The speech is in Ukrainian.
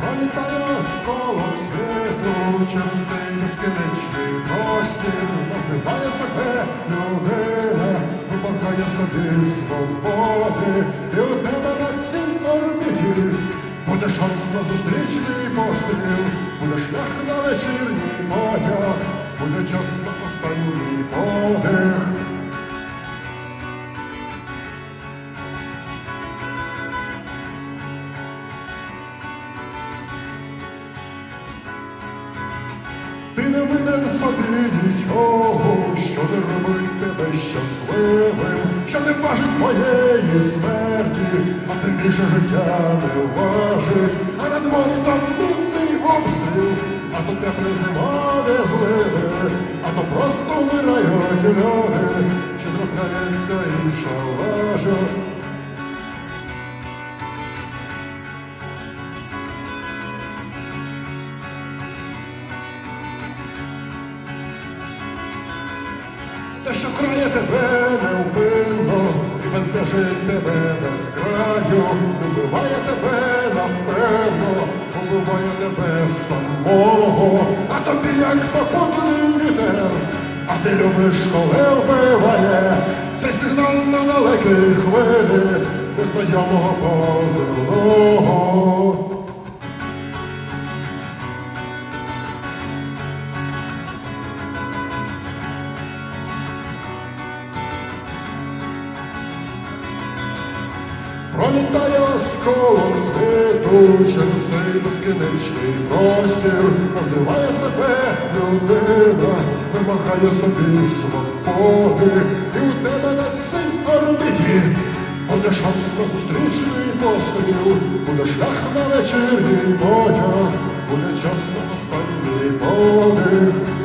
Пролітає осколок світу через цей безкінечний простір, називає себе людина, вимагає собі свободи, і у тебе на цій орбіті буде шанс на зустрічний постріл, буде шлях на вечірній потяг, буде час на останній подих. Ти не винен собі нічого, що не робить тебе щасливим, що не важить твоєї смерті, а тим більше життя не важить, а на дворі там мінний обстріл, а то тепле зима не зливе, а то просто вмирають люди, чи трапляється інша лажа. Те, що крає тебе невпинно, і бентежить тебе без краю, убиває тебе напевно, убиває тебе самого, а тобі як попутний вітер, а ти любиш, коли вбиває, цей сигнал на далекій хвилі, незнайомого позивного. Пролітає осколок світу через цей безкінечний простір, називає себе людина, вимагає собі свободи, і у тебе на цій орбіті буде шанс на зустрічний постріл, буде шлях на вечірній потяг, буде час на останній подих.